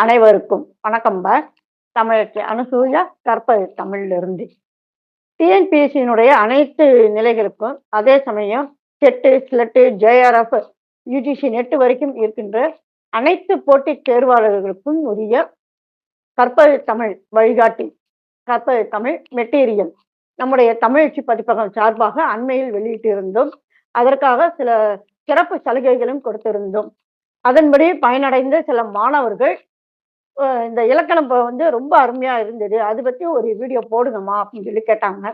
அனைவருக்கும் வணக்கம் பா. தமிழச்சி அனுசூயா கற்பது தமிழிலிருந்து. டிஎன்பிஎஸ்சியினுடைய அனைத்து நிலைகளுக்கும் அதே சமயம் SET SLET JRF UGC NET வரைக்கும் இருக்கின்ற அனைத்து போட்டித் தேர்வாளர்களுக்கும் உரிய கற்பது தமிழ் வழிகாட்டி கற்பது தமிழ் மெட்டீரியல். நம்முடைய தமிழ்ச்சி பதிப்பகம் சார்பாக அண்மையில் வெளியிட்டிருந்தோம். அதற்காக சில சிறப்பு சலுகைகளும் கொடுத்திருந்தோம். அதன்படி பயனடைந்த சில மாணவர்கள் இந்த இலக்கணம் வந்து ரொம்ப அருமையா இருந்தது. அது பத்தி ஒரு வீடியோ போடுங்கம்மா அப்படின்னு சொல்லி கேட்டாங்க.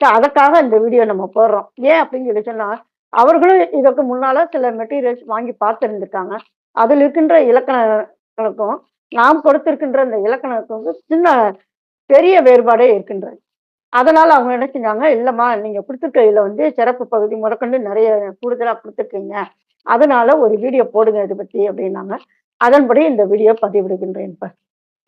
சரி, அதற்காக இந்த வீடியோ நம்ம போடுறோம். ஏன் அப்படின்னு சொல்லி சொன்னா அவர்களும் இதற்கு முன்னால சில மெட்டீரியல்ஸ் வாங்கி பார்த்துருந்துருக்காங்க. அதில் இருக்கின்ற இலக்கணங்களுக்கும் நாம் கொடுத்திருக்கின்ற இந்த இலக்கணத்துக்கும் வந்து சின்ன பெரிய வேறுபாடே இருக்கின்றது. அதனால அவங்க என்ன செஞ்சாங்க இல்லம்மா நீங்க கொடுத்துருக்க வந்து சிறப்பு பகுதி முறக்கண்டு நிறைய கூடுதலா கொடுத்துருக்கீங்க. அதனால ஒரு வீடியோ போடுங்க இதை பத்தி அப்படின்னாங்க. அதன்படி இந்த வீடியோ பதிவிடுகின்றேன்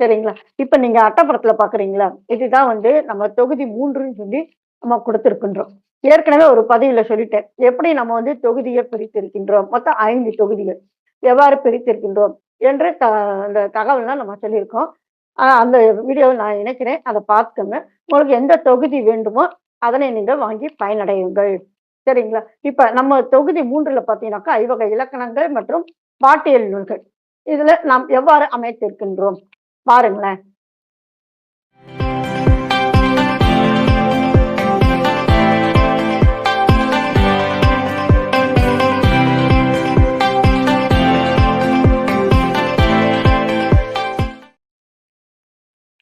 சரிங்களா? இப்ப நீங்க அட்டப்படத்துல பாக்குறீங்களா? இதுதான் வந்து நம்ம தொகுதி மூன்றுன்னு சொல்லி நம்ம கொடுத்திருக்கின்றோம். ஏற்கனவே ஒரு பதிவில் சொல்லிட்டேன். எப்படி நம்ம வந்து தொகுதியை பிரித்திருக்கின்றோம்? மொத்தம் ஐந்து தொகுதிகள். எவ்வாறு பிரித்திருக்கின்றோம்? என்று த அந்த தகவல்லாம் நம்ம சொல்லியிருக்கோம். அந்த வீடியோவை நான் இணைக்கிறேன். அதை பார்த்துக்கோங்க. உங்களுக்கு எந்த தொகுதி வேண்டுமோ அதனை நீங்கள் வாங்கி பயனடையுங்கள். சரிங்களா? இப்போ நம்ம தொகுதி மூன்றில் பார்த்தீங்கன்னாக்கா ஐவகை இலக்கணங்கள் மற்றும் பாட்டியல் நூல்கள். இதுல நாம் எவ்வாறு அமைத்திருக்கின்றோம்? பாருங்களேன்.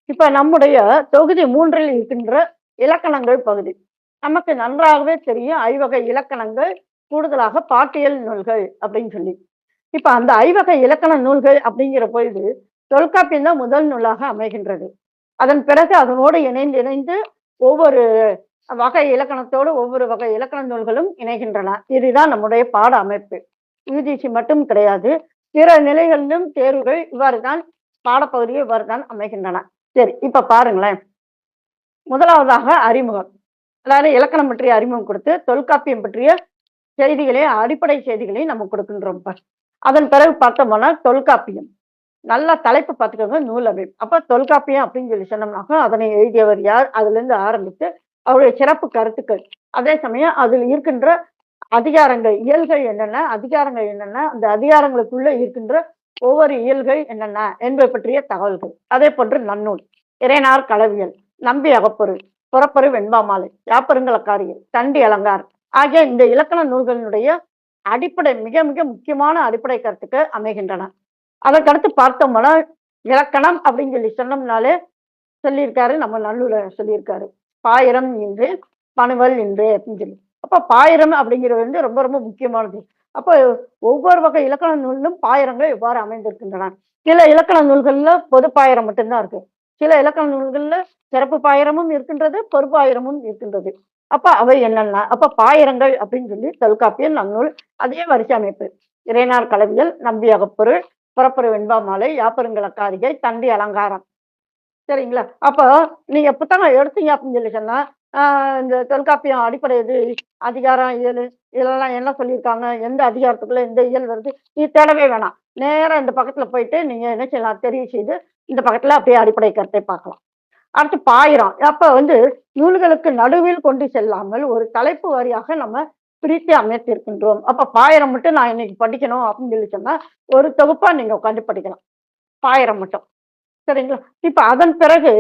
இப்ப நம்முடைய தொகுதி மூன்றில் இருக்கின்ற இலக்கணங்கள் பகுதி. நமக்கு நன்றாகவே தெரியும் ஐவகை இலக்கணங்கள் கூடுதலாக பாட்டியல் நூல்கள் அப்படின்னு சொல்லி. இப்ப அந்த ஐவகை இலக்கண நூல்கள் அப்படிங்கிற பொழுது தொல்காப்பியம் தான் முதல் நூலாக அமைகின்றது. அதன் பிறகு அதனோடு இணைந்து இணைந்து ஒவ்வொரு வகை இலக்கணத்தோடு ஒவ்வொரு வகை இலக்கண நூல்களும் இணைகின்றன. இதுதான் நம்முடைய பாட அமைப்பு. யூஜிசி மட்டும் கிடையாது பிற நிலைகளிலும் தேர்வுகள் இவ்வாறு தான் பாடப்பகுதியை இவ்வாறு தான் அமைகின்றன. சரி இப்ப பாருங்களேன். முதலாவதாக அறிமுகம். அதாவது இலக்கணம் பற்றிய அறிமுகம் கொடுத்து தொல்காப்பியம் பற்றிய செய்திகளே அடிப்படை செய்திகளை நம்ம கொடுக்கின்றோம். அதன் பிறகு பார்த்தோம்னா தொல்காப்பியம். நல்ல தலைப்பு பார்த்துக்கோங்க நூல் அமைப்பு அப்போ தொல்காப்பியம் அப்படின்னு சொல்லி சொன்னோம்னாக்கா அதனை எழுதியவர் யார்? அதுல இருந்து ஆரம்பித்து அவருடைய சிறப்பு கருத்துக்கள். அதே சமயம் அதில் இருக்கின்ற அதிகாரங்கள் இயல்கள் என்னென்ன அதிகாரங்கள் என்னென்ன அந்த அதிகாரங்களுக்குள்ள இருக்கின்ற ஒவ்வொரு இயல்கள் என்னென்ன என்பது பற்றிய தகவல்கள். அதே போன்று நன்னூல் இறைனார் களவியல் நம்பி அகப்பொருள் புறப்பொரு வெண்பாமாலை யாப்பருங்கலக்காரியல் தண்டி அலங்கார் ஆகிய இந்த இலக்கண நூல்களினுடைய அடிப்படை மிக மிக முக்கியமான அடிப்படை கருத்துக்கு அமைகின்றன. அதற்கடுத்து பார்த்தோம்னா இலக்கணம் அப்படின்னு சொல்லி சொன்னோம்னாலே சொல்லியிருக்காரு நம்ம நல்லூர சொல்லியிருக்காரு. பாயிரம் என்று பணுவல் என்று அப்படின்னு சொல்லி. அப்போ பாயிரம் அப்படிங்கிறது வந்து ரொம்ப ரொம்ப முக்கியமானது. அப்போ ஒவ்வொரு வகை இலக்கண நூலிலும் பாயிரங்கள் எவ்வாறு அமைந்திருக்கின்றன? சில இலக்கண நூல்களில் பொது பாயிரம் மட்டும்தான் இருக்கு. சில இலக்கண நூல்களில் சிறப்பு பாயிரமும் இருக்கின்றது பொறுப்பாயிரமும் இருக்கின்றது. அப்ப அவை என்னென்ன அப்ப பாயிரங்கள் அப்படின்னு சொல்லி தொல்காப்பியம் நன்னூல் அதே வரிசை அமைப்பு. இறைனார் கலவியல் நம்பி அகப்பொருள் புறப்பொரு வெண்பாமாலை யாப்பருங்கலக்காரிகை தண்டி அலங்காரம். சரிங்களா? அப்போ நீங்க புத்தகம் எடுத்தீங்க அப்படின்னு சொல்லி சொன்னா ஆஹ் இந்த தொல்காப்பியம் அடிப்படை இது அதிகாரம் இயல் இதெல்லாம் என்ன சொல்லியிருக்காங்க? எந்த அதிகாரத்துக்குள்ள எந்த இயல் வருது? இது தேடவே வேணாம். நேராக இந்த பக்கத்துல போயிட்டு நீங்க என்ன செய்யலாம்? தெரிவு செய்து இந்த பக்கத்துல அப்படியே அடிப்படை கருத்தை பார்க்கலாம். அடுத்து பாயிரம். அப்ப வந்து நூல்களுக்கு நடுவில் கொண்டு செல்லாமல் ஒரு தலைப்பு வாரியாக நம்ம பிரித்து அமைத்திருக்கின்றோம். அப்ப பாயிரம் மட்டும் நான் இன்னைக்கு படிக்கணும் அப்படின்னு சொல்லி சொன்னா ஒரு தொகுப்பா நீங்க உட்காந்து படிக்கலாம். பாயிரம் மட்டும். சரிங்களா? இப்ப அதன் பிறகு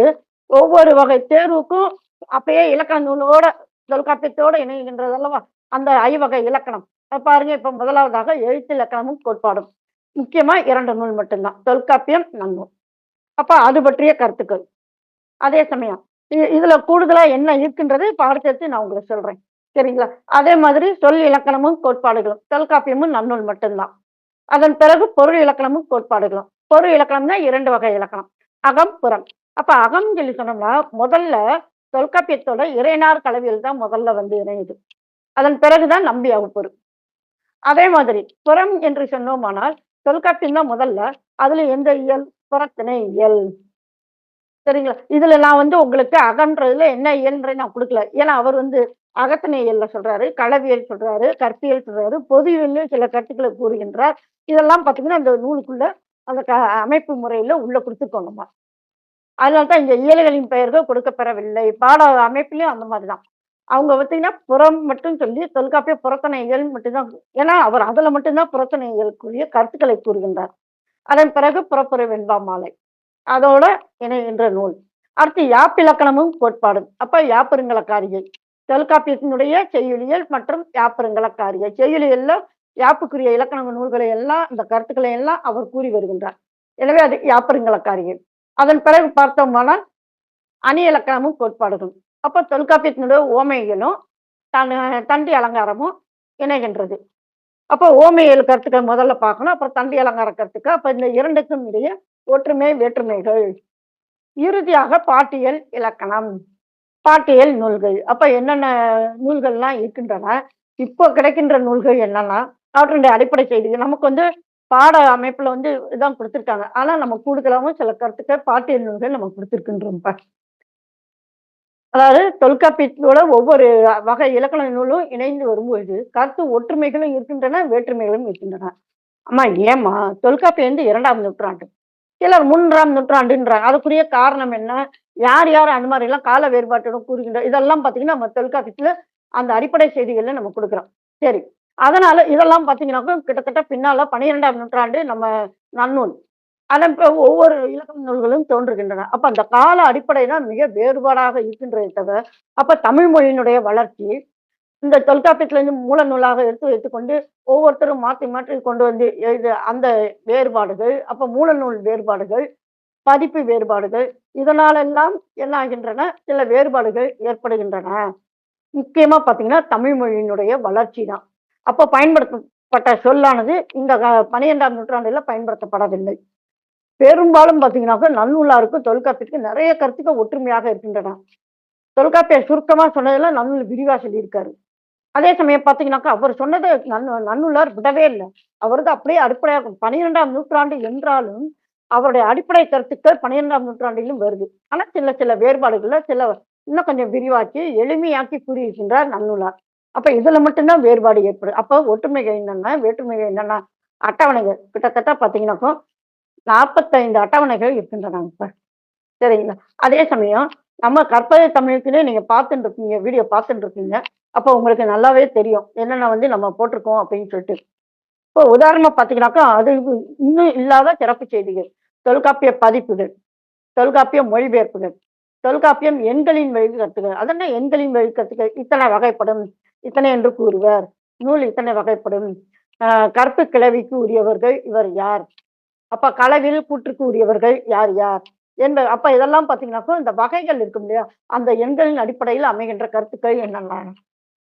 ஒவ்வொரு வகை தேர்வுக்கும் அப்பயே இலக்கண நூலோட தொல்காப்பியத்தோட இணைகின்றது அல்லவா? அந்த ஐவகை இலக்கணம். பாருங்க இப்ப முதலாவதாக எழுத்து இலக்கணமும் கோட்பாடும். முக்கியமா இரண்டு நூல் மட்டும்தான். தொல்காப்பியம் நன்னூல். அப்ப அது பற்றிய கருத்துக்கள். அதே சமயம். இதுல கூடுதலா என்ன இருக்கின்றது பாடத்திற்கு நான் உங்களுக்கு சொல்றேன். சரிங்களா? அதே மாதிரி சொல் இலக்கணமும் கோட்பாடுகளும். தொல்காப்பியமும் நன்னூல் மட்டும்தான். அதன் பிறகு பொருள் இலக்கணமும் கோட்பாடுகளும். பொருள் இலக்கணம்னா இரண்டு வகை இலக்கணம். அகம் புறம். அப்ப அகம் சொல்லி சொன்னோம்னா முதல்ல தொல்காப்பியத்தோட இறைனார் கலவியல் தான் முதல்ல வந்து இணையுது. அதன் பிறகுதான் நம்பி அகுப்பொரு அதே மாதிரி புறம் என்று சொன்னோமானால் தொல்காப்பியம் தான் முதல்ல. அதுல எந்த இயல்? புறத்தினை இயல். சரிங்களா? இதுல நான் வந்து உங்களுக்கு அகன்றதுல என்ன இயல்ன்ற நான் கொடுக்கல. ஏன்னா அவர் வந்து அகத்தனை இயல்ல சொல்றாரு களவியல் சொல்றாரு கற்பியல் சொல்றாரு பொது சில கருத்துக்களை கூறுகின்றார். இதெல்லாம் பாத்தீங்கன்னா இந்த நூலுக்குள்ள அந்த க அமைப்பு முறையில உள்ள கொடுத்துருக்கோம் நம்ம அதனால தான் இயல்களின் பெயர்கள் கொடுக்கப்பெறவில்லை. பாட அமைப்புலையும் அந்த மாதிரி தான் அவங்க பார்த்தீங்கன்னா புறம் மட்டும் சொல்லி தொல்காப்பிய புறத்தனைகள் மட்டும்தான். ஏன்னா அவர் அதில் மட்டும்தான் புறத்தனைகளுக்குரிய கருத்துக்களை கூறுகின்றார். அதன் பிறகு புறப்புற வெண்பா மாலை. அதோட இணைகின்ற நூல். அடுத்து யாப்பிலக்கணமும் கோட்பாடும் அப்ப யாப்பெருங்கலக்காரிகை தொல்காப்பியத்தினுடைய செய்யுளியல் மற்றும் யாப்பெருங்கலக்காரிகை செய்யுளியல்ல யாப்புக்குரிய இலக்கண நூல்களை எல்லாம் இந்த கருத்துக்களை எல்லாம் அவர் கூறி வருகின்றார். எனவே அது யாப்பெருங்கலக்காரிகை அதன் பிறகு பார்த்தோம்னா அணி இலக்கணமும் கோட்பாடுகளும். அப்ப தொல்காப்பியத்தினுடைய ஓமைகளும் தன் தண்டி அலங்காரமும் இணைகின்றது. அப்போ ஓமையல் கருத்துக்கள் முதல்ல பார்க்கணும். அப்புறம் தண்டி அலங்கார கருத்துக்கள். அப்போ இந்த இரண்டுக்கும் இடையே ஒற்றுமை வேற்றுமைகள். இறுதியாக பாட்டியல் இலக்கணம். பாட்டியல் நூல்கள். அப்ப என்னென்ன நூல்கள்லாம் இருக்கின்றன? இப்போ கிடைக்கின்ற நூல்கள் என்னன்னா? அவற்றுடைய அடிப்படை செய்திகள். நமக்கு வந்து பாட அமைப்புல வந்து இதான் கொடுத்துருக்காங்க. ஆனா நம்ம கூடுதலாகவும் சில கருத்துக்கள் பாட்டியல் நூல்கள் நம்ம கொடுத்துருக்கின்றோம் அதாவது தொல்காப்பியத்தோட ஒவ்வொரு வகை இலக்கண நூலும் இணைந்து வரும்போது கருத்து ஒற்றுமைகளும் இருக்கின்றன வேற்றுமைகளும் இருக்கின்றன. ஆமா ஏமா தொல்காப்பியம் வந்து இரண்டாம் நூற்றாண்டு. சிலர் மூன்றாம் நூற்றாண்டுன்றாங்க. அதுக்குரிய காரணம் என்ன? யார் யார் அந்த மாதிரி எல்லாம் கால வேறுபாட்டுடன் கூறுகின்ற இதெல்லாம் பார்த்தீங்கன்னா நம்ம தொல்காப்பியத்துல அந்த அடிப்படை செய்திகள்ல நம்ம கொடுக்குறோம். சரி. அதனால இதெல்லாம் பாத்தீங்கன்னாக்கா கிட்டத்தட்ட பின்னால பன்னிரெண்டாம் நூற்றாண்டு நம்ம நன்னூல். அதன் ஒவ்வொரு இலக்கண நூல்களும் தோன்றுகின்றன. அப்ப அந்த கால அடிப்படை தான் மிக வேறுபாடாக இருக்கின்றதை தவிர அப்ப தமிழ் மொழியினுடைய வளர்ச்சி இந்த தொல்காப்பியத்திலிருந்து மூல நூலாக எடுத்து வைத்துக்கொண்டு ஒவ்வொருத்தரும் மாற்றி மாற்றி கொண்டு வந்து எழுது அந்த வேறுபாடுகள் அப்போ மூல நூல் வேறுபாடுகள் பதிப்பு வேறுபாடுகள் இதனாலெல்லாம் என்ன ஆகின்றன சில வேறுபாடுகள் ஏற்படுகின்றன. முக்கியமாக பார்த்தீங்கன்னா தமிழ் மொழியினுடைய வளர்ச்சி தான். அப்போ பயன்படுத்தப்பட்ட சொல்லானது இந்த பனிரெண்டாம் நூற்றாண்டில் பயன்படுத்தப்படவில்லை. பெரும்பாலும் பார்த்தீங்கன்னாக்கா நன்னூலாருக்கும் தொல்காப்பியத்துக்கு நிறைய கருத்துக்கள் ஒற்றுமையாக இருக்கின்றன. தொல்காப்பிய சுருக்கமாக சொன்னதெல்லாம் நன்னூல் விரிவாக சொல்லியிருக்காரு. அதே சமயம் பார்த்தீங்கன்னாக்கா அவர் சொன்னது நன்னுள்ளார் விடவே இல்லை. அவரது அப்படியே அடிப்படையாக பன்னிரெண்டாம் நூற்றாண்டு என்றாலும் அவருடைய அடிப்படை கருத்துக்கள் பன்னிரெண்டாம் நூற்றாண்டிலும் வருது. ஆனால் சில சில வேறுபாடுகளில் சில இன்னும் கொஞ்சம் விரிவாக்கி எளிமையாக்கி கூறியிருக்கின்றார் நன்னூலார் அப்போ இதுல மட்டும்தான் வேறுபாடு ஏற்படும் அப்போ ஒற்றுமைகள் என்னென்னா வேற்றுமைகள் என்னென்னா அட்டவணைகள்? கிட்டத்தட்ட பார்த்தீங்கன்னாக்கோ நாற்பத்தைந்து அட்டவணைகள் இருக்கின்றன இப்போ சரிங்களா? அதே சமயம் நம்ம கற்பதை தமிழுக்குன்னே நீங்க பார்த்துட்டு இருக்கீங்க வீடியோ பார்த்துட்டு இருக்கீங்க. அப்போ உங்களுக்கு நல்லாவே தெரியும். என்னென்ன வந்து நம்ம போட்டிருக்கோம் அப்படின்னு சொல்லிட்டு. இப்போ உதாரணமாக பார்த்தீங்கன்னாக்கா அது இன்னும் இல்லாத சிறப்பு செய்திகள். தொல்காப்பிய பதிப்புகள் தொல்காப்பிய மொழிபெயர்ப்புகள் தொல்காப்பியம் எண்களின் வழி கருத்துக்கள் அதென்ன எண்களின் வழி கருத்துக்கள்? இத்தனை வகைப்படும். இத்தனை என்று கூறுவர். நூல் இத்தனை வகைப்படும். கற்பு கிளவிக்கு உரியவர்கள் இவர் யார்? அப்ப களவில் கூற்றுக்கு உரியவர்கள் யார் யார்? என்ப அப்ப இதெல்லாம் பார்த்தீங்கன்னாக்கா இந்த வகைகள் இருக்கும் இல்லையா? அந்த எண்களின் அடிப்படையில் அமைகின்ற கருத்துக்கள் என்னென்ன?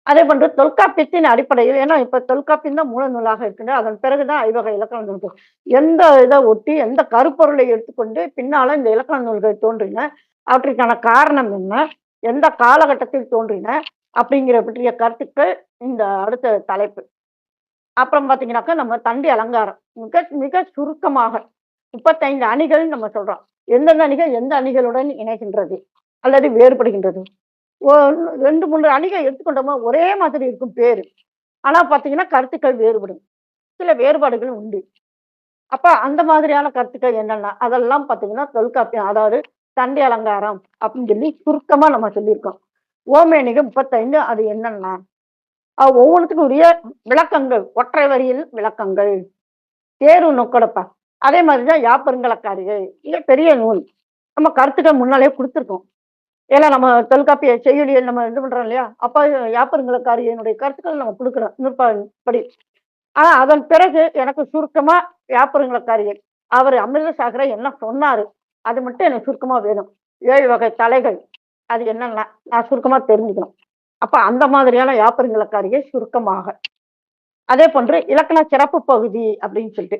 அதே போன்று தொல்காப்பியத்தின் அடிப்படையில் ஏன்னா இப்ப தொல்காப்பியம் தான் மூல நூலாக இருக்கின்ற அதன் பிறகுதான் ஐவகை இலக்கண நூல்கள் எந்த இதை ஒட்டி எந்த கருப்பொருளை எடுத்துக்கொண்டு பின்னால இந்த இலக்கண நூல்கள் தோன்றின அவற்றிற்கான காரணம் என்ன எந்த காலகட்டத்தில் தோன்றின அப்படிங்கிற பற்றிய கருத்துக்கள் இந்த அடுத்த தலைப்பு. அப்புறம் பார்த்தீங்கன்னாக்கா நம்ம தண்டி அலங்காரம். மிக மிக சுருக்கமாக முப்பத்தைந்து அணிகள் நம்ம சொல்றோம். எந்தெந்த அணிகள் எந்த அணிகளுடன் இணைகின்றது அல்லது வேறுபடுகின்றது? ரெண்டு மூணு அணிகள் எடுத்துக்கொண்டோமா ஒரே மாதிரி இருக்கும் பேரு. ஆனா பாத்தீங்கன்னா கருத்துக்கள் வேறுபடும். சில வேறுபாடுகள் உண்டு. அப்போ அந்த மாதிரியான கருத்துக்கள் என்னென்ன அதெல்லாம் பார்த்தீங்கன்னா தொல்காப்பியம் அதாவது தண்டி அலங்காரம் அப்படின்னு சொல்லி சுருக்கமா நம்ம சொல்லியிருக்கோம். ஓமேனிக முப்பத்தைந்து அது என்னென்ன ஒவ்வொன்றுத்துக்கும் உரிய விளக்கங்கள் ஒற்றை வரியில் விளக்கங்கள் தேர்வு நொக்கடப்பா. அதே மாதிரி தான் யாப்பெருங்கலக்காரிகள். இது பெரிய நூல். நம்ம கருத்துக்கள் முன்னாலே கொடுத்துருக்கோம். ஏன்னா நம்ம தொல்காப்பிய செய்யுளியல் நம்ம இது பண்றோம் இல்லையா? அப்ப யாப்பெருங்கலக்காரியனுடைய கருத்துக்கள் நம்ம கொடுக்குறோம். நூற்பாடி ஆனா அதன் பிறகு எனக்கு சுருக்கமா யாப்பெருங்கலக்காரியர் அவர் அமிர்தசாகர என்ன சொன்னாரு? அது மட்டும் எனக்கு சுருக்கமா வேணும். ஏழு வகை தலைகள். அது என்னன்னா நான் சுருக்கமா தெரிஞ்சுக்கணும். அப்ப அந்த மாதிரியான யாப்பருங்கலக்காரியை சுருக்கமாக. அதே போன்று இலக்கண சிறப்பு பகுதி அப்படின்னு சொல்லிட்டு.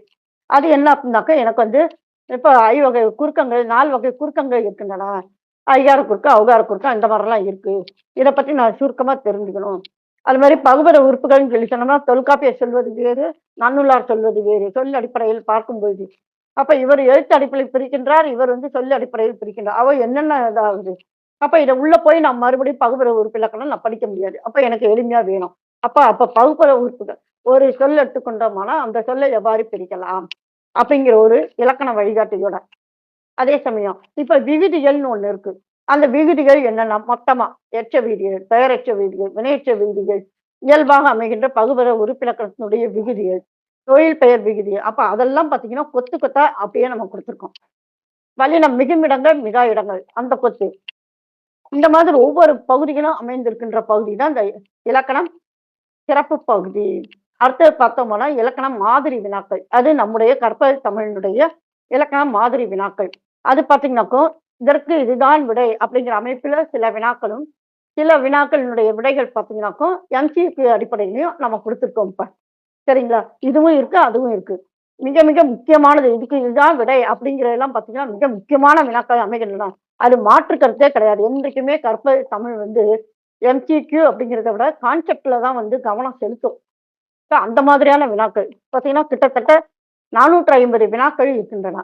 அது என்ன அப்படின்னாக்கா எனக்கு வந்து இப்போ ஐவகை குறுக்கங்கள் நாலு வகை குறுக்கங்கள் இருக்கின்றன ஐயாறு குறுக்கு அவகார குறுக்கு அந்த மாதிரிலாம் இருக்கு. இதை பற்றி நான் சுருக்கமா தெரிஞ்சுக்கணும். அது மாதிரி பகுபத உறுப்புகள்னு சொல்லி சொன்னோம்னா தொல்காப்பியை சொல்வது வேறு நன்னுள்ளார் சொல்வது வேறு சொல் அடிப்படையில் பார்க்கும்போது அப்ப இவர் எழுத்து அடிப்படையில் பிரிக்கின்றார் இவர் வந்து சொல் அடிப்படையில் பிரிக்கின்றார். அவ என்னென்ன இதாகுது? அப்ப இதை உள்ள போய் நான் மறுபடியும் பகுப்புற உறுப்பு இலக்கணம் நான் படிக்க முடியாது. அப்ப எனக்கு எளிமையா வேணும். அப்ப அப்ப பகுப்புற உறுப்புகள் ஒரு சொல் எடுத்துக்கொண்டோம்னா அந்த சொல்லை எவ்வாறு பிரிக்கலாம்? அப்படிங்கிற ஒரு இலக்கண வழிகாட்டியோட அதே சமயம் இப்ப விகுதிகள்னு ஒண்ணு இருக்கு. அந்த விகுதிகள் என்னன்னா மொத்தமா எச்ச வீதிகள் பெயரெச்ச வீதிகள் வினையெச்ச வீதிகள் இயல்பாக அமைகின்ற பகுபத உறுப்பினக்கத்தினுடைய விகுதிகள் தொழில் பெயர் விகுதி அப்ப அதெல்லாம் பாத்தீங்கன்னா கொத்து கொத்தா அப்படியே நம்ம கொடுத்துருக்கோம். வல்லினம் மிகுமிடங்கள் மிகா இடங்கள் அந்த கொத்து. இந்த மாதிரி ஒவ்வொரு பகுதிகளும் அமைந்திருக்கின்ற பகுதி தான் இந்த இலக்கணம் சிறப்பு பகுதி. அடுத்தது பார்த்தோம்னா இலக்கணம் மாதிரி வினாக்கள். அது நம்முடைய கற்பல் தமிழினுடைய இலக்கணம் மாதிரி வினாக்கள். அது பார்த்தீங்கன்னாக்கோ இதற்கு இதுதான் விடை அப்படிங்கிற அமைப்பில் சில வினாக்களும் சில வினாக்களினுடைய விடைகள் பார்த்தீங்கன்னாக்கோ எம்சிக்கு அடிப்படையிலையும் நம்ம கொடுத்துருக்கோம் இப்போ. சரிங்களா? இதுவும் இருக்கு அதுவும் இருக்கு. மிக மிக முக்கியமானது இதுக்கு இதுதான் விடை அப்படிங்கிறதெல்லாம் பார்த்தீங்கன்னா மிக முக்கியமான வினாக்கள் அமைகின்றன. அது மாற்று கருத்தே கிடையாது. என்றைக்குமே கற்ப தமிழ் வந்து எம்சிக்யூ அப்படிங்கிறத விட கான்செப்டில் தான் வந்து கவனம் செலுத்தும். So, அந்த மாதிரியான வினாக்கள் பார்த்தீங்கன்னா கிட்டத்தட்ட நானூற்றி ஐம்பது வினாக்கள் இருக்கின்றன.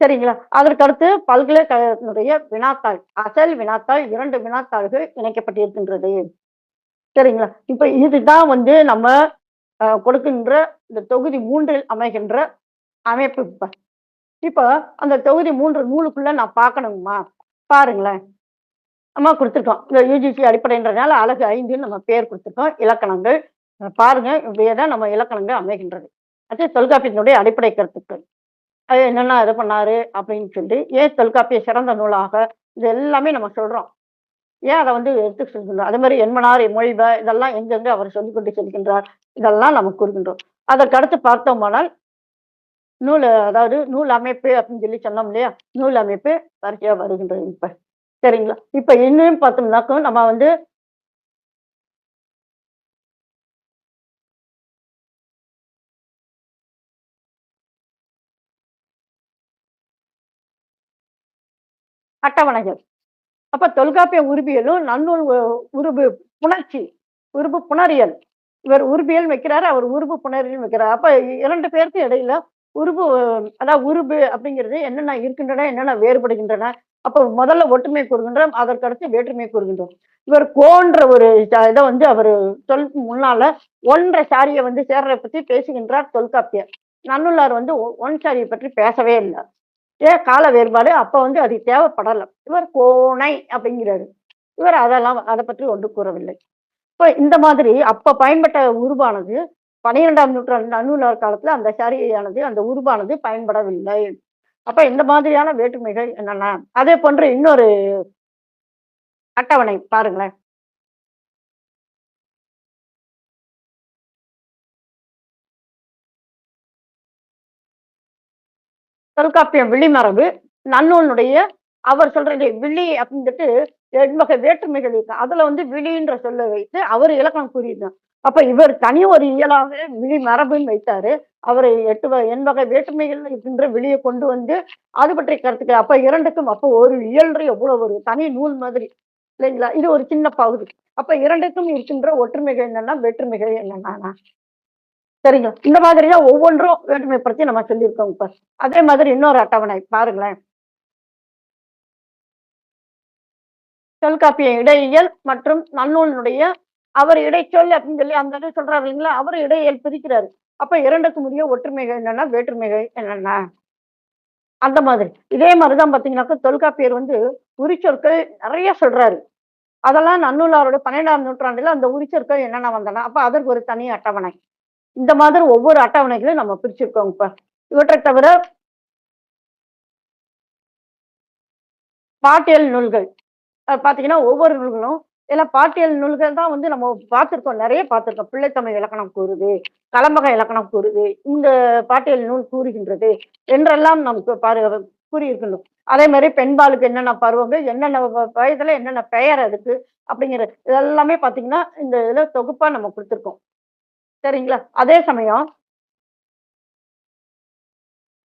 சரிங்களா? அதற்கடுத்து பல்கலைக்கழகத்தினுடைய வினாத்தாள் அசல் வினாத்தாள் இரண்டு வினாத்தாள்கள் இணைக்கப்பட்டிருக்கின்றது. சரிங்களா? இப்ப இதுதான் வந்து நம்ம கொடுக்கின்ற இந்த தொகுதி மூன்றில் அமைகின்ற அமைப்பு இப்ப. இப்ப அந்த தொகுதி மூன்று நூலுக்குள்ள நான் பார்க்கணுமா பாருங்களேன். நம்ம கொடுத்துருக்கோம். இந்த யூஜிசி அடிப்படைன்றதுனால அழகு ஐந்துன்னு நம்ம பேர் கொடுத்துருக்கோம். இலக்கணங்கள் பாருங்க இப்படியே நம்ம இலக்கணங்கள் அமைகின்றது. அது தொல்காப்பியத்தினுடைய அடிப்படை கருத்துக்கள். என்னென்ன இது பண்ணாரு? அப்படின்னு சொல்லி ஏன் தொல்காப்பிய சிறந்த நூலாக இது எல்லாமே நம்ம சொல்றோம். ஏன் அதை வந்து எடுத்து சொல்கின்றோம்? அதே மாதிரி என்மனார் மொழிப இதெல்லாம் எங்கெங்க அவர் சொல்லிக்கொண்டு செல்கின்றார்? இதெல்லாம் நம்ம கூறுகின்றோம். அதற்கடுத்து பார்த்தோமானால் நூல் அதாவது நூல் அமைப்பு அப்படின்னு சொல்லி சொன்னோம் இல்லையா? நூல் அமைப்பு வரிசையாக வருகின்றது இப்போ. சரிங்களா? இப்போ இன்னும் பார்த்தோம்னாக்கும் நம்ம வந்து அட்டவணைகள். அப்ப தொல்காப்பிய உருபியலும் நன்னூல் உ- உருபு புணர்ச்சி உருபு புணரியல். இவர் உருபியல் வைக்கிறாரு அவர் உருபு புணரியல் வைக்கிறார். அப்ப இரண்டு பேருக்கு இடையில உருபு அதாவது உருபு அப்படிங்கிறது என்னென்ன இருக்கின்றன என்னென்ன வேறுபடுகின்றன அப்ப முதல்ல ஒற்றுமை கூறுகின்றோம் அதற்கடுத்து வேற்றுமை கூறுகின்றோம். இவர் கோன்ற ஒரு இதை வந்து அவர் சொல் முன்னால ஒன்றை சாரியை வந்து சேர்றதை பத்தி பேசுகின்றார் தொல்காப்பியர். நன்னுள்ளார் வந்து ஒன் சாரியை பற்றி பேசவே இல்லை. ஏன் கால வேறுபாடு? அப்போ வந்து அது தேவைப்படலை. இவர் கோணை அப்படிங்கிறாரு. இவர் அதெல்லாம் அதை பற்றி ஒன்று கூறவில்லை. இப்போ இந்த மாதிரி அப்போ பயன்பட்ட உருவானது பனிரெண்டாம் நூற்றாண்டு நன்னூலார் காலத்தில் அந்த சரியானது அந்த உருவானது பயன்படவில்லை. அப்போ இந்த மாதிரியான வேற்றுமைகள் என்னென்ன? அதே போன்று இன்னொரு அட்டவணை பாருங்களேன். தொல்காப்பியம் விழிமரபு நன்னூலுடைய அவர் சொல்றது விழி அப்படின்ட்டு எண்வகை வேற்றுமைகள் இருக்கு. அதுல வந்து விழின்ற சொல்ல வைத்து அவர் இலக்கணம் கூறியிருந்தார். அப்ப இவர் தனி ஒரு இயலாக விழி மரபுன்னு வைத்தாரு. அவரை எட்டு வகை வேற்றுமைகள் இருக்கின்ற விழியை கொண்டு வந்து அது பற்றிய கருத்துக்கள். அப்ப இரண்டுக்கும் அப்ப ஒரு இயல்ற எவ்வளவு ஒரு தனி நூல் மாதிரி. இல்லைங்களா? இது ஒரு சின்ன பகுதி. அப்ப இரண்டுக்கும் இருக்கின்ற ஒற்றுமைகள் என்னன்னா வேற்றுமைகள் என்னன்னா சரிங்க. இந்த மாதிரியா ஒவ்வொன்றும் வேற்றுமை பற்றி நம்ம சொல்லியிருக்கோம் இப்ப. அதே மாதிரி இன்னொரு அட்டவணை பாருங்களேன். தொல்காப்பிய இடையியல் மற்றும் நன்னூலினுடைய அவர் இடைச்சொல் அப்படின்னு சொல்லி அந்த இது சொல்றாரு இல்லைங்களா? அவர் இடையியல் பிரிக்கிறாரு. அப்ப இரண்டுக்கு முடிய ஒற்றுமைகள் என்னன்னா? வேற்றுமைகள் என்னென்ன? அந்த மாதிரி. இதே மாதிரிதான் பாத்தீங்கன்னாக்கா தொல்காப்பியர் வந்து உரிச்சொற்கள் நிறைய சொல்றாரு. அதெல்லாம் நன்னூலாரோட பன்னெண்டாம் நூற்றாண்டுல அந்த உரிச்சொற்கள் என்னென்ன வந்தன? அப்ப அதற்கு ஒரு தனி அட்டவணை. இந்த மாதிரி ஒவ்வொரு அட்டவணைகளையும் நம்ம பிரிச்சிருக்கோம் இப்ப. இவற்றை தவிர பாட்டியல் நூல்கள். பார்த்தீங்கன்னா பாத்தீங்கன்னா ஒவ்வொரு நூல்களும் ஏன்னா பாட்டியல் நூல்கள் தான் வந்து நம்ம பார்த்திருக்கோம் நிறைய பார்த்திருக்கோம். பிள்ளைத்தமிழ் இலக்கணம் கூறுது கலம்பக இலக்கணம் கூறுது இந்த பாட்டியல் நூல் கூறுகின்றது என்றெல்லாம் நமக்கு பாரு கூறியிருக்கணும் அதே மாதிரி பெண்பாலுக்கு என்னென்ன பருவங்கள் என்னென்ன வ- வயதுல என்னென்ன பெயர் அதுக்கு அப்படிங்கிறது இதெல்லாமே பாத்தீங்கன்னா இந்த இதுல தொகுப்பா நம்ம கொடுத்துருக்கோம். சரிங்களா? அதே சமயம்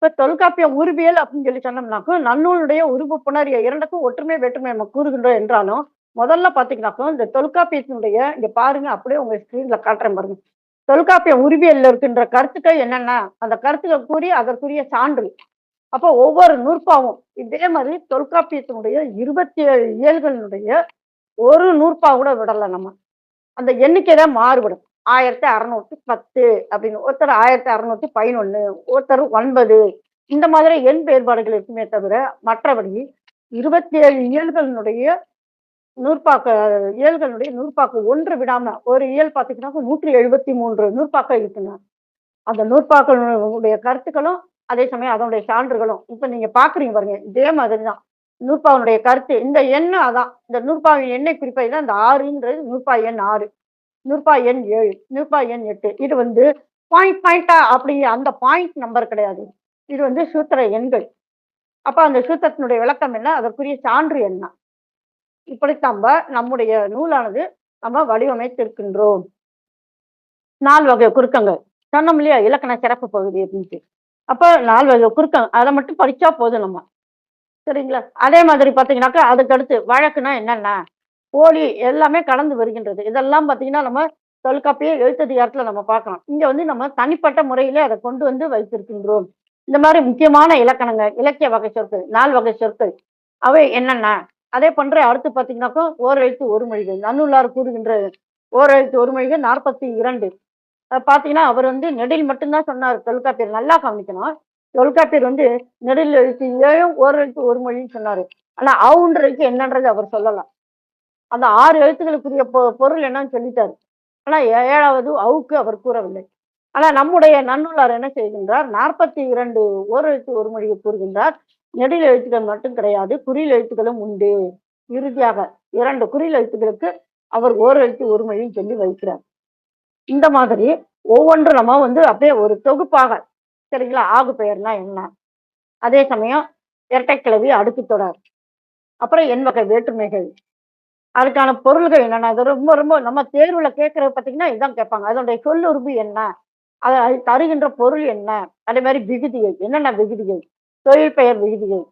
இப்ப தொல்காப்பியம் உருவியல் அப்படின்னு சொல்லி சொன்னோம்னாக்கும் நன்னூலுடைய உருவு புணரிய இரண்டுக்கும் ஒற்றுமை வேற்றுமை நம்ம கூறுகின்றோம் என்றாலும் முதல்ல பாத்தீங்கன்னாக்கும் இந்த தொல்காப்பியத்தினுடைய இங்க பாருங்க அப்படியே உங்க ஸ்கிரீன்ல காட்டுறேன் பாருங்க. தொல்காப்பிய உருவியல்ல இருக்கின்ற கருத்துக்கள் என்னென்ன அந்த கருத்துக்கள் கூறி அதற்குரிய சான்று. அப்போ ஒவ்வொரு நூற்பாவும் இதே மாதிரி தொல்காப்பியத்தினுடைய இருபத்தி ஏழு இயல்களினுடைய ஒரு நூற்பா கூட விடல நம்ம. அந்த எண்ணிக்கை தான் மாறுபடும். ஆயிரத்தி அறுநூத்தி பத்து அப்படின்னு. ஒருத்தர் ஆயிரத்தி அறுநூத்தி பதினொன்னு ஒருத்தர் ஒன்பது. இந்த மாதிரி எண் வேறுபாடுகள் இருக்குமே தவிர மற்றபடி இருபத்தி ஏழு இயல்களினுடைய நூற்பாக்க இயல்களுடைய நூற்பாக்கு ஒன்று விடாம ஒரு இயல் பார்த்தீங்கன்னா நூற்றி எழுபத்தி மூன்று நூற்பாக்கள் இருக்குங்க. அந்த நூற்பாக்களுடைய கருத்துக்களும் அதே சமயம் அதனுடைய சான்றுகளும். இப்ப நீங்க பாக்குறீங்க பாருங்க இதே மாதிரி தான் நூற்பாவினுடைய கருத்து இந்த எண்ணு அதான். இந்த நூற்பாவின் எண்ணை குறிப்பது தான் இந்த ஆறுன்றது நூற்பா எண் ஆறு. நூற்பா எண் ஏழு நூற்பா எண் எட்டு. இது வந்து பாயிண்ட் பாயிண்டா அப்படி அந்த பாயிண்ட் நம்பர் கிடையாது. இது வந்து சூத்திர எண்கள். அப்போ அந்த சூத்திரத்தினுடைய விளக்கம் என்ன? அதற்குரிய சான்று என்ன? இப்படி நம்ம நம்முடைய நூலானது நம்ம வடிவமைத்திருக்கின்றோம். நால் வகை குறுக்கங்கள். சொன்னோம் இல்லையா? இலக்கண சிறப்பு பகுதி அப்படின்ட்டு. அப்போ நாலு வகை குறுக்கம் அதை மட்டும் படிச்சா போதும் நம்ம. சரிங்களா? அதே மாதிரி பார்த்தீங்கன்னாக்கா அதுக்கு அடுத்து வழக்குனா என்னென்ன? போலி எல்லாமே கலந்து வருகின்றது. இதெல்லாம் பார்த்தீங்கன்னா நம்ம தொல்காப்பிய எழுத்ததிகாரத்தில் நம்ம பார்க்கலாம். இங்கே வந்து நம்ம தனிப்பட்ட முறையில அதை கொண்டு வந்து வைத்திருக்கின்றோம். இந்த மாதிரி முக்கியமான இலக்கணங்கள் இலக்கிய வகை சொற்கள் நால் வகை சொற்கள் அவை என்னென்ன? அதே போன்ற அடுத்து பார்த்தீங்கன்னாக்கா ஓரெழுத்து ஒரு மொழிகள். நன்னுள்ளார் கூறுகின்ற ஓரெழுத்து ஒரு மொழிகள் நாற்பத்தி இரண்டு. பார்த்தீங்கன்னா அவர் வந்து நெடில் மட்டும்தான் சொன்னார் தொல்காப்பியர். நல்லா கவனிக்கணும். தொல்காப்பியர் வந்து நெடில் எழுத்து ஏழும் ஓரெழுத்து ஒரு மொழின்னு சொன்னார். ஆனால் அவுன்றதுக்கு என்னன்றது அவர் சொல்லலாம் அந்த ஆறு எழுத்துக்களுக்குரிய பொ பொருள் என்னன்னு சொல்லிட்டாரு. ஆனால் ஏழாவது அவுக்கு அவர் கூறவில்லை. ஆனால் நம்முடைய நன்னூலார் என்ன செய்கின்றார்? நாற்பத்தி இரண்டு ஓர் எழுத்து ஒரு மொழியை கூறுகின்றார். நெடில் எழுத்துக்கள் மட்டும் கிடையாது குறில் எழுத்துக்களும் உண்டு. இறுதியாக இரண்டு குறில் எழுத்துக்களுக்கு அவர் ஓர் எழுத்து ஒரு மொழியும் சொல்லி வைக்கிறார். இந்த மாதிரி ஒவ்வொன்றும் நம்ம வந்து அப்படியே ஒரு தொகுப்பாக சரிங்களா? ஆகு பெயர்னா என்ன? அதே சமயம் இரட்டைக்கிழவி அடுக்கு தொடர். அப்புறம் என் வகை வேற்றுமைகள். அதுக்கான பொருள்கள் என்னென்ன? அது ரொம்ப ரொம்ப நம்ம தேர்வுல கேட்கறது பார்த்தீங்கன்னா இதான் கேட்பாங்க. அதனுடைய சொல்லுறுப்பு என்ன? அதை அது தருகின்ற பொருள் என்ன? அதே மாதிரி விகுதிகள். என்னென்ன விகுதிகள்? தொழில் பெயர் விகுதிகள்.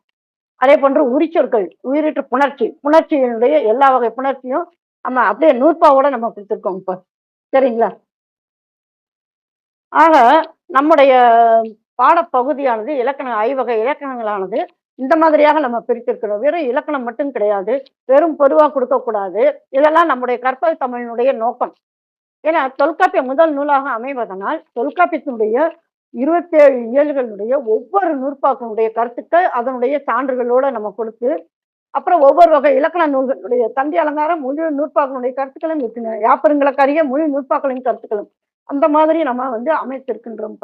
அதே போன்று உரிச்சொற்கள் உயிரிட்டு புணர்ச்சி. புணர்ச்சியினுடைய எல்லா வகை புணர்ச்சியும் நம்ம அப்படியே நூற்பாவோட நம்ம கொடுத்துருக்கோம் இப்போ. சரிங்களா? ஆக நம்முடைய பாடப்பகுதியானது இலக்கண ஐவகை இலக்கணங்களானது இந்த மாதிரியாக நம்ம பிரித்திருக்கிறோம். வெறும் இலக்கணம் மட்டும் கிடையாது. வெறும் பொதுவாக கொடுக்கக்கூடாது இதெல்லாம் நம்முடைய கற்பக தமிழினுடைய நோக்கம். ஏன்னா தொல்காப்பியம் முதல் நூலாக அமைவதனால் தொல்காப்பியத்தினுடைய இருபத்தேழு இயல்களுடைய ஒவ்வொரு நூற்பாக்களுடைய கருத்துக்கள் அதனுடைய சான்றுகளோட நம்ம கொடுத்து அப்புறம் ஒவ்வொரு வகை இலக்கண நூல்களுடைய தந்தி அலங்காரம் முழு நூற்பாக்களுடைய கருத்துக்களும் இருக்குங்க யாப்பருங்களுக்கறிய முழு நூற்பாக்களின் கருத்துக்களும் அந்த மாதிரி நம்ம வந்து அமைத்திருக்கின்றோம்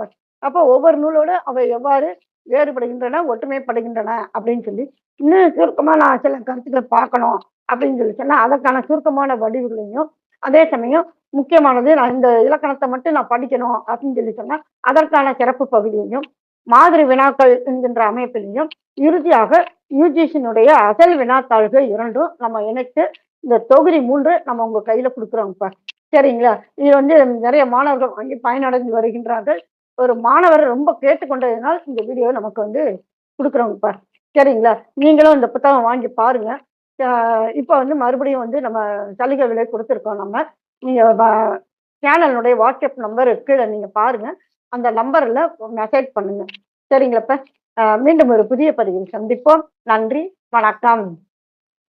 அப்போ ஒவ்வொரு நூலோட அவை எவ்வாறு வேறுபடுகின்றன ஒற்றுமைப்படுகின்றன அப்படின்னு சொல்லி இன்னும் சுருக்கமாக நான் சில கருத்துக்களை பார்க்கணும் அப்படின்னு சொல்லி சொன்னால் அதற்கான சுருக்கமான வடிவுகளையும் அதே சமயம் முக்கியமானது நான் இந்த இலக்கணத்தை மட்டும் நான் படிக்கணும் அப்படின்னு சொல்லி சொன்னால் அதற்கான சிறப்பு பகுதியையும் மாதிரி வினாக்கள் என்கின்ற அமைப்பிலையும் இறுதியாக யூஜிசியினுடைய அசல் வினாத்தாள்கள் இரண்டும் நம்ம இணைத்து இந்த தொகுதி மூன்று நம்ம உங்க கையில கொடுக்குறோம் இப்ப சரிங்களா? இது வந்து நிறைய மாணவர்கள் வாங்கி பயனடைந்து வருகின்றார்கள். ஒரு மாணவர் ரொம்ப கேட்டுக்கொண்டதுனால் இந்த வீடியோ நமக்கு வந்து கொடுக்குறோங்கப்பா சரிங்களா? நீங்களும் இந்த புத்தகம் வாங்கி பாருங்க. இப்போ வந்து மறுபடியும் வந்து நம்ம சலுகை விலை கொடுத்துருக்கோம் நம்ம. நீங்கள் சேனலுடைய வாட்ஸ்அப் நம்பர் கீழே நீங்கள் பாருங்க. அந்த நம்பரில் மெசேஜ் பண்ணுங்க. சரிங்களாப்ப மீண்டும் ஒரு புதிய பதிவில் சந்திப்போம். நன்றி வணக்கம்.